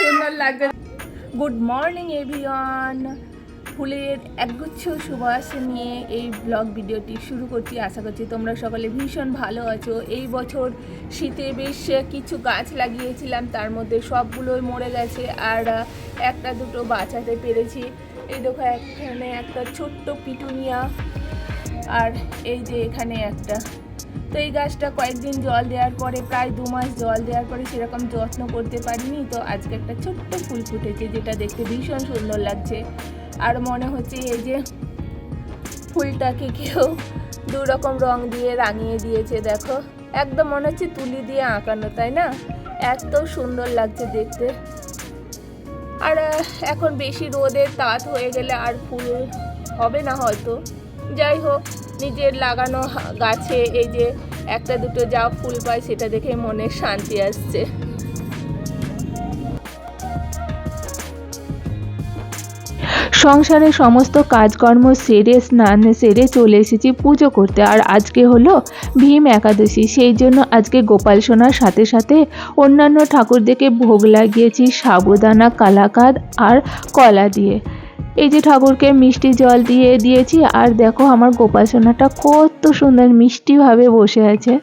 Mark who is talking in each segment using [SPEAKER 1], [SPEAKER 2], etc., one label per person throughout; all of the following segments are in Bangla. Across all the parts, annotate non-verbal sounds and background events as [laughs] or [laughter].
[SPEAKER 1] সুন্দর লাগছে। গুড মর্নিং এভরিওয়ান ফুলের একগুচ্ছ সুবাস নিয়ে এই ব্লগ ভিডিওটি শুরু করছি। আশা করছি তোমরা সকলে ভীষণ ভালো আছো। এই বছর শীতে বেশ কিছু গাছ লাগিয়েছিলাম। তার মধ্যে সবগুলোই মরে গেছে। আর একটা দুটো বাঁচাতে পেরেছি। এই দেখো, এখানে একটা ছোট্ট পিটুনিয়া। আর এই যে এখানে একটা তো এই গাছটা কয়েকদিন জল দেওয়ার পরে, প্রায় দু মাস জল দেওয়ার পরে সেরকম যত্ন করতে পারিনি। তো আজকে একটা ছোট্ট ফুল ফুটেছে যেটা দেখতে ভীষণ সুন্দর লাগছে। আর মনে হচ্ছে এই যে ফুলটাকে কেউ দু রকম রং দিয়ে রাঙিয়ে দিয়েছে, দেখো। একদম মনে হচ্ছে তুলি দিয়ে আঁকানো, তাই না? এত সুন্দর লাগছে দেখতে। আর এখন বেশি রোদের তাত হয়ে গেলে আর ফুল হবে না হয়তো। যাই হোক, নিজের লাগানো গাছে এই যে একটা দুটো যা ফুল পায় সেটা দেখে মনে শান্তি আসছে।
[SPEAKER 2] সংসারে সমস্ত কাজকর্ম সেরে, স্নান সেরে চলে এসেছি পুজো করতে। আর আজকে হলো ভীম একাদশী, সেই জন্য আজকে গোপাল সোনার সাথে সাথে অন্যান্য ঠাকুরদেরকে ভোগ লাগিয়েছি, সাবুদানা, কালাকাদ আর কলা দিয়ে। এই যে ঠাকুরকে মিষ্টি জল দিয়ে দিয়েছি, আর দেখো আমার গোপাল সোনাটা কত সুন্দর মিষ্টিভাবে বসে আছে।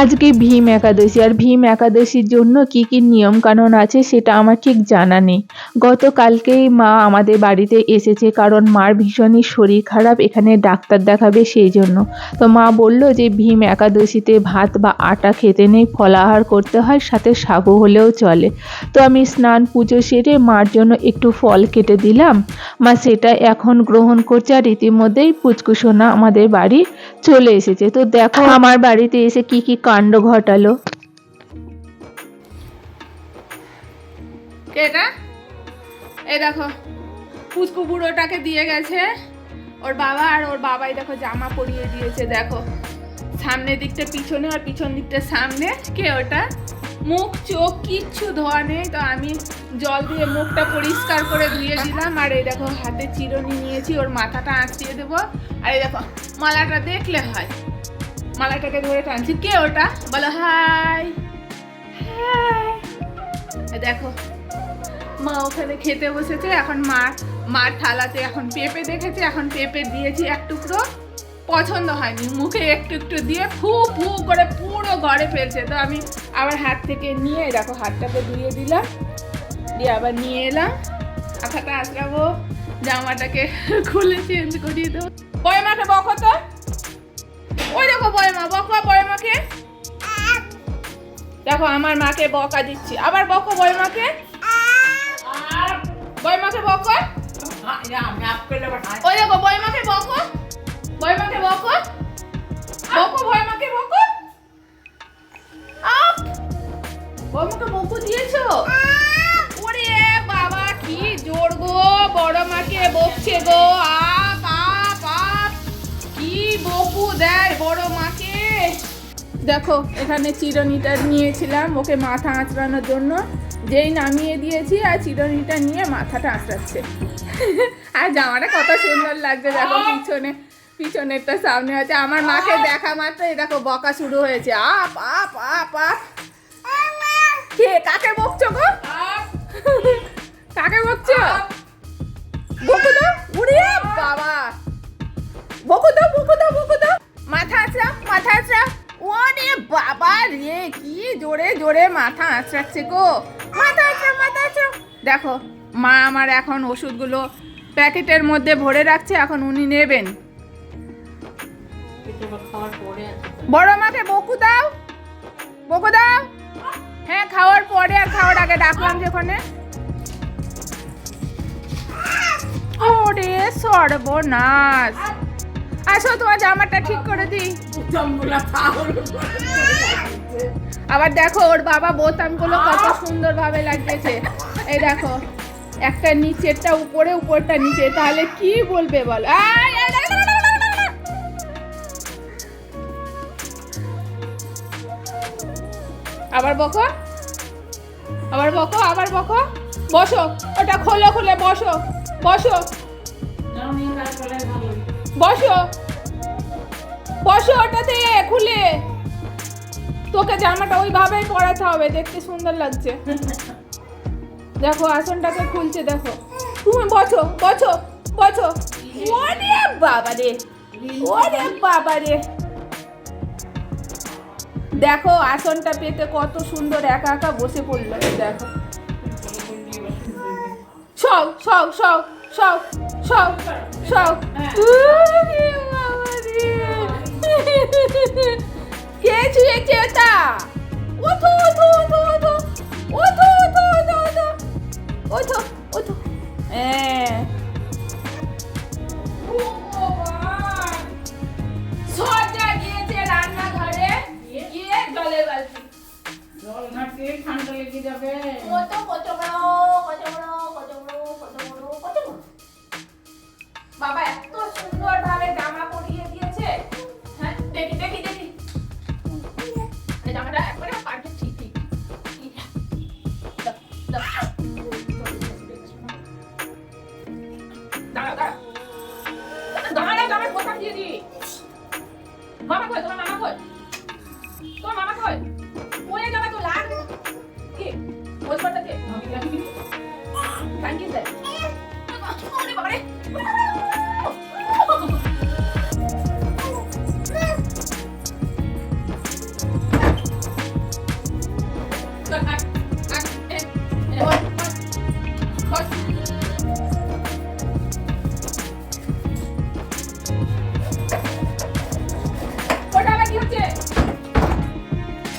[SPEAKER 2] আজকে ভীম একাদশী। আর ভীম একাদশীর জন্য কি কি নিয়ম কানুন আছে সেটা আমার ঠিক জানা নেই। গতকালকেই মা আমাদের বাড়িতে এসেছে কারণ মার ভীষণই শরীর খারাপ, এখানে ডাক্তার দেখাবে সেই জন্য। তো মা বলল যে ভীম একাদশীতে ভাত বা আটা খেতে নেই ফলাহার করতে হয়, সাথে সাগু হলেও চলে। তো আমি স্নান পুজো সেরে মার জন্য একটু ফল কেটে দিলাম। মা সেটা এখন গ্রহণ করছে আর ইতিমধ্যেই পুচকুসোনা আমাদের বাড়ি চলে এসেছে। তো দেখো আমার বাড়িতে এসে কি কি কাণ্ড ঘটালো।
[SPEAKER 1] এটা? এই দেখো, পুচকু বুড়োটাকে দিয়ে গেছে। ওর বাবা আর ওর বাবাই দেখো জামা পরিয়ে দিয়েছে, দেখো। সামনের দিকটা পিছনে আর পিছন দিকটা সামনে। কে ওটা? মুখ, চোখ, কিচ্ছু ধোয়া নেই। তো আমি জল দিয়ে মুখটা পরিষ্কার করে ধুয়ে দিলাম। আর এই দেখো, হাতে চিরুনি নিয়েছি, ওর মাথাটা আঁচিয়ে দেবো। আর এই দেখো, মালাটা দেখলে হয়। মালাটাকে ধরে টানছি। কে ওটা? বলো, হাই। দেখো, মা ওখানে খেতে বসেছে, এখন মা মার থালাতে এখন পেঁপে দেখেছে, এখন পেঁপে দিয়েছি এক টুকরো। পছন্দ হয়নি, মুখে একটু একটু দিয়ে ফু ফু করে পুরো ঘরে ফেলছে। তো আমি আবার হাত থেকে নিয়ে দেখো হাতটাকে ধুয়ে দিলাম, দিয়ে আবার নিয়ে এলাম। মাথাটা আসলাবো জামাটাকে খুলে চেঞ্জ করিয়ে দেবো। বয়মাকে বকো তো। ওই দেখো বয়মা বকো বয়মাকে দেখো আমার মাকে বকা দিচ্ছি। আবার বকো বয়মাকে বয়মাকে বকো। ওই দেখো বয়মাকে বকো। দেখো, এখানে চিরনিটা নিয়েছিলাম ওকে মাথা আঁচড়ানোর জন্য। যেই নামিয়ে দিয়েছি আর চিরনিটা নিয়ে মাথাটা আঁচড়াচ্ছে। [laughs] আর জামাটা কত সুন্দর লাগছে, দেখো পিছনে, পিছনেরটা সামনে আছে। আমার মাকে দেখা মাত্র এই দেখো বকা শুরু হয়েছে। আপ আপ আপ আপ। কে, কাকে বকছো গো? কাকে বকছো? বকু দাও উড়িয়ে বাবা বকু দাও। বকু জোরে মাথা আঁচড়াচ্ছে গো। মাথা আঁচড়া মাথা আঁচড়া দেখো মা আমার এখন ওষুধগুলো প্যাকেটের মধ্যে ভরে রাখছে এখন উনি নেবেন। বড় মাকে বকু দাও। বকু দাও। হ্যাঁ খাওয়ার পরে আর খাওয়ার আগে ডাকলাম যেখানে। ওরে সর্বনাশ। আসো তোমার জামাটা ঠিক করে দিই। আবার দেখো, ওর বাবা বোতামগুলো কত সুন্দর ভাবে লাগিয়েছে। এই দেখো, একটা নিচেরটা উপরে, উপরটা নিচে। তাহলে কি বলবে বল। আবার বকো। আবার বকো আবার বকো। বসো, ওটা খোলো, খুলে, বসো বসো। বসো বসো ওটাতে, খুলে। তোকে জামাটা ওইভাবেই পরাতে হবে, দেখতে সুন্দর লাগছে। দেখো, আসনটাকে খুলছে, দেখো। তুমি বসো বসো বসো। ওরে বাবা রে ওরে বাবা রে দেখো, আসনটা পেতে কত সুন্দর একা একা বসে পড়ল দেখো। সব সব সব সব সব সব 天气越天越大。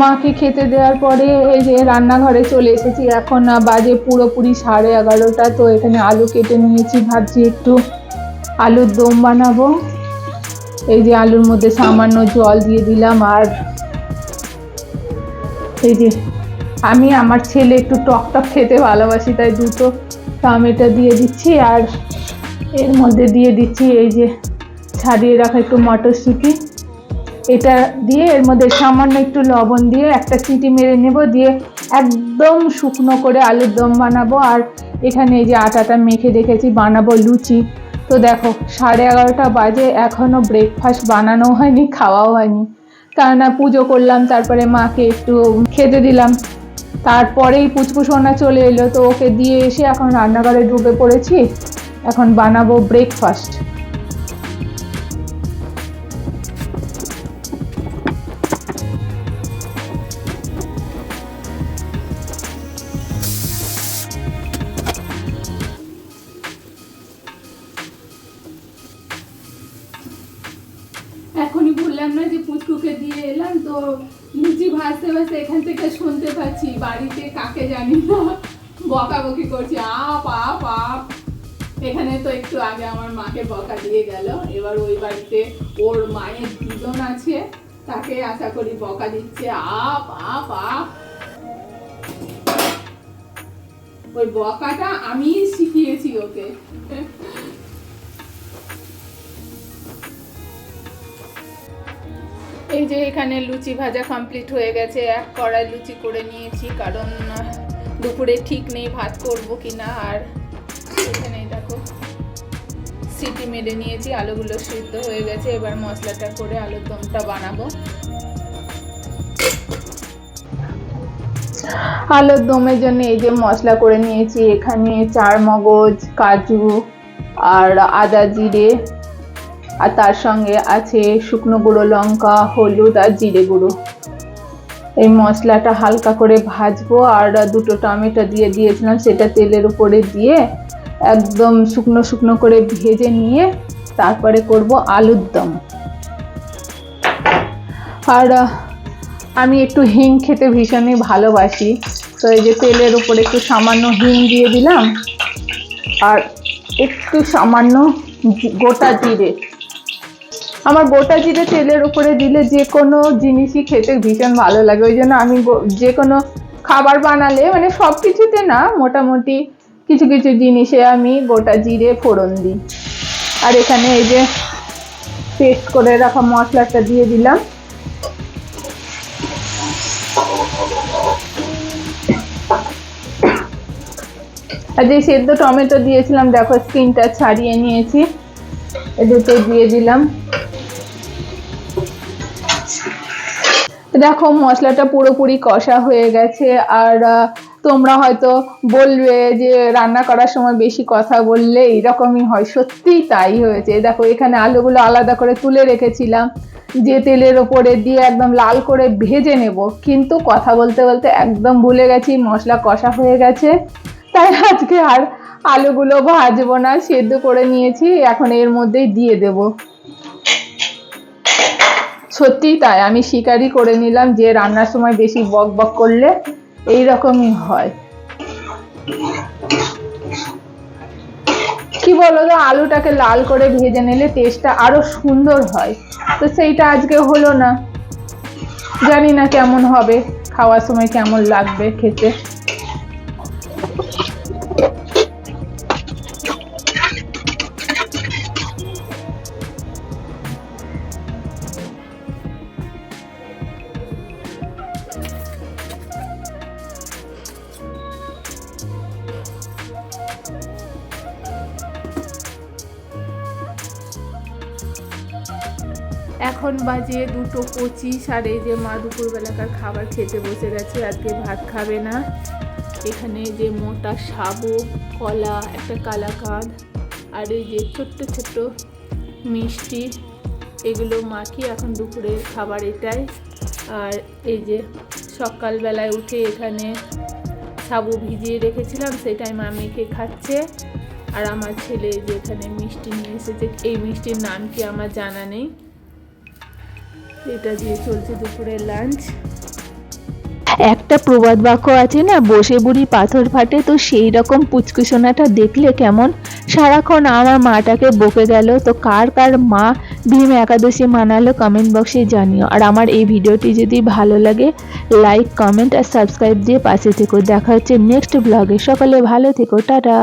[SPEAKER 2] মাকে খেতে দেওয়ার পরে এই যে রান্নাঘরে চলে এসেছি। এখন বাজে পুরোপুরি সাড়ে এগারোটা, তো এখানে আলু কেটে নিয়েছি, ভাবছি একটু আলুর দম বানাবো। এই যে আলুর মধ্যে সামান্য জল দিয়ে দিলাম, আর এই যে আমি আমার ছেলে একটু টক টক খেতে ভালোবাসি, তাই দুটো টমেটো দিয়ে দিচ্ছি, আর এর মধ্যে দিয়ে দিচ্ছি এই যে, ছাড়িয়ে রাখা একটু মটরশুঁটি। এটা দিয়ে এর মধ্যে সামান্য একটু লবণ দিয়ে একটা সিটি মেরে নেব, দিয়ে একদম শুকনো করে আলুর দম বানাবো। আর এখানে এই যে আটাটা মেখে রেখেছি, বানাবো লুচি। তো দেখো, সাড়ে এগারোটা বাজে এখনও ব্রেকফাস্ট বানানো হয়নি, খাওয়াও হয়নি। কেননা পুজো করলাম, তারপরে মাকে একটু খেতে দিলাম। তারপরেই পুচকুসোনা চলে এলো, তো ওকে দিয়ে এসে এখন রান্নাঘরে ডুবে পড়েছি। এখন বানাবো ব্রেকফাস্ট
[SPEAKER 1] পুচকুকে দিয়ে এলাম তো লুচি ভাজতে ভাজতে এখান থেকে শুনতে পাচ্ছি, বাড়িতে কাকে জানি না বকাবকি করছে, আপ আপ আপ। এখানে তো একটু আগে আমার মাকে বকা দিয়ে গেল, এবার ওই বাড়িতে ওর মায়ের দুজন আছে, তাকে আশা করি বকা দিচ্ছে, আপ আপ আপ। ওই বকাটা আমি শিখিয়েছি ওকে। এই যে এখানে লুচি ভাজা কমপ্লিট হয়ে গেছে। এক কড়াই লুচি করে নিয়েছি, কারণ দুপুরে ঠিক নেই ভাত করব কি না। আর এখানে দেখো, সিটি মেরে নিয়েছি, আলুগুলো সিদ্ধ হয়ে গেছে। এবার মশলাটা করে আলুর দমটা বানাবো।
[SPEAKER 2] আলুর দমের জন্য এই যে মশলা করে নিয়েছি। এখানে চার মগজ কাজু আর আদা জিরে আর তার সঙ্গে আছে শুকনো গুঁড়ো লঙ্কা, হলুদ আর জিরে গুঁড়ো। এই মশলাটা হালকা করে ভাজবো আর দুটো টমেটো দিয়ে দিয়েছিলাম, সেটা তেলের উপরে দিয়ে একদম শুকনো শুকনো করে ভেজে নিয়ে তারপরে করব আলুর দম। আর আমি একটু হিং খেতে ভীষণই ভালোবাসি, তো এই যে তেলের উপরে একটু সামান্য হিং দিয়ে দিলাম, আর একটু সামান্য গোটা জিরে। আমার গোটা জিরে তেলের উপরে দিলে যে কোনো জিনিসই খেতে ভীষণ ভালো লাগে। ওই জন্য আমি যে কোনো খাবার বানালে মানে সব কিছুতে না, মোটামুটি কিছু কিছু জিনিসে আমি গোটা জিরে ফোড়ন দিই। আর এখানে এই যে পেস্ট করে রাখা মশলাটা দিয়ে দিলাম।
[SPEAKER 1] আর যে সেদ্ধ টমেটো দিয়েছিলাম, দেখো স্কিনটা ছাড়িয়ে নিয়েছি। এদিকে দিয়ে দিলাম। দেখো মশলাটা পুরোপুরি কষা হয়ে গেছে আর তোমরা হয়তো বলবে যে রান্না করার সময় বেশি কথা বললে এরকমই হয়। সত্যিই তাই হয়েছে। দেখো এখানে আলুগুলো আলাদা করে তুলে রেখেছিলাম। যে তেলের ওপরে দিয়ে একদম লাল করে ভেজে নেব। কিন্তু কথা বলতে বলতে একদম ভুলে গেছি, মশলা কষা হয়ে গেছে। তাই আজকে আর আলুগুলো ভাজবো না, সেদ্ধ করে নিয়েছি। এখন এর মধ্যেই দিয়ে দেবো। সত্যিই তাই, আমি স্বীকারই করে নিলাম যে রান্নার সময় বেশি বক বক করলে এই রকমই হয়। কি বলো তো আলুটাকে লাল করে ভেজে নিলে টেস্টটা আরও সুন্দর হয়। তো সেইটা আজকে হলো না। জানি না কেমন হবে, খাওয়ার সময় কেমন লাগবে খেতে।
[SPEAKER 3] এখন বাজে দুটো পঁচিশ আর এই যে মা দুপুরবেলাকার খাবার খেতে বসে গেছে, আজকে ভাত খাবে না। এখানে যে মোটা সাবু কলা, একটা কালাকাঁদ আর এই যে ছোট্ট ছোট্ট মিষ্টি, এগুলো মাখি এখন দুপুরের খাবার এটাই। আর এই যে সকালবেলায় উঠে এখানে সাবু ভিজিয়ে রেখেছিলাম সেটাই মা খাচ্ছে। আর আমার ছেলে যে এখানে মিষ্টি নিয়ে এসেছে, এই মিষ্টির নাম কি আমার জানা নেই। এটা দিয়ে চলছে দুপুরের লাঞ্চ
[SPEAKER 1] একটা প্রবাদ বাক্য আছে না, বসে বুড়ি পাথর ফাটে, তো সেই রকম পুচকুসোনাটা দেখলে কেমন? সারাক্ষণ আমার মাটাকে বকে গেল, তো কার কার মা ভীম একাদশী মানালো কমেন্ট বক্সে জানিও। আর আমার এই ভিডিওটি যদি ভালো লাগে লাইক কমেন্ট আর সাবস্ক্রাইব দিয়ে পাশে থেকো। দেখা হচ্ছে নেক্সট ব্লগে সকালে ভালো থেকো, টাটা।